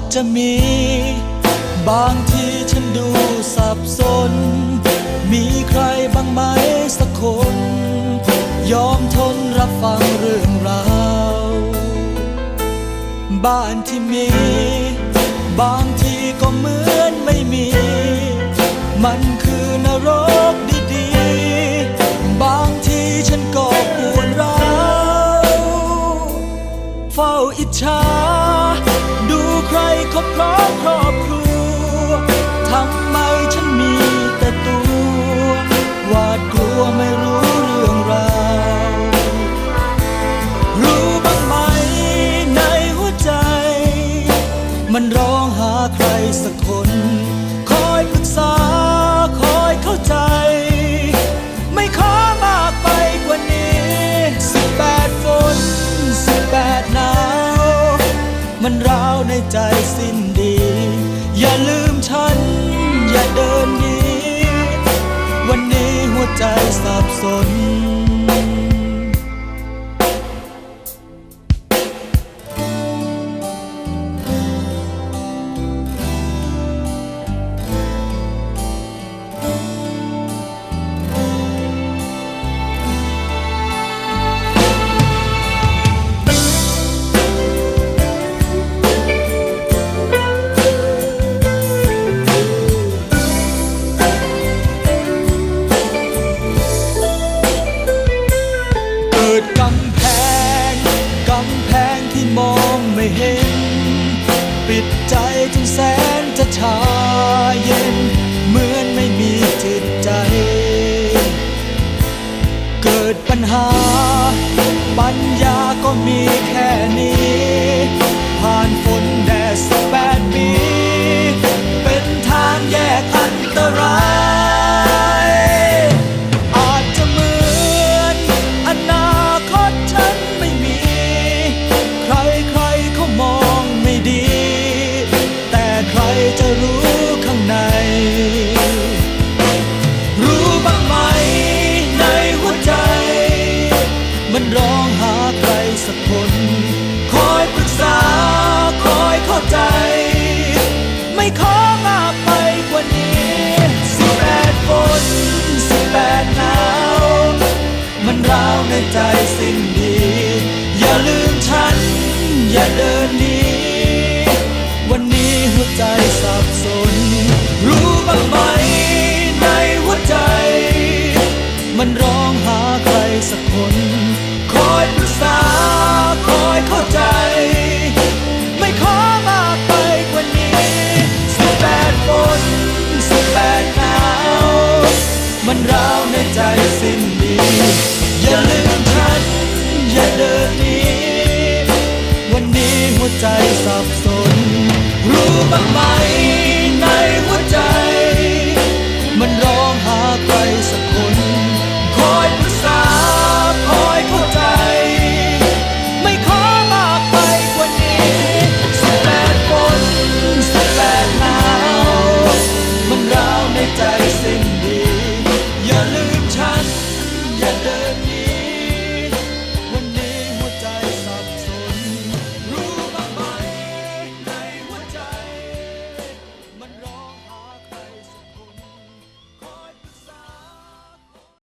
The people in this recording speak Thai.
จจะมี บางทีฉันดูสับสน มีใครบ้างไหมสักคน ยอมทนรับฟังเรื่องราว บ้านที่มี บางทีก็เหมือนไม่มี มันคือนรกดีๆ บางทีฉันก็ปวดร้าว เฝ้าอิจฉาาดกลัวไม่รู้เรื่องราวรู้บ้างไหมในหัวใจ มันร้องหาใครสักคน คอยปรึกษา คอยเข้าใจ ไม่ขอมากไปกว่านี้สิบแปดฝนสิบแปดหนาว มันร้าวในใจสิ้นดี อย่าลืมฉัน ใจสับสน ปิดใจจนแสนจะชาเย็น เหมือนไม่มีจิตใจ เกิดปัญหา ปัญญาก็มีแค่นี้ ใจสิ้นดี อย่าลืมฉัน อย่าเดินหนีวันนี้หัวใจสับสน รู้บ้างไหมในหัวใจ มันร้องหาใครสักคน คอยปรึกษา คอยเข้าใจ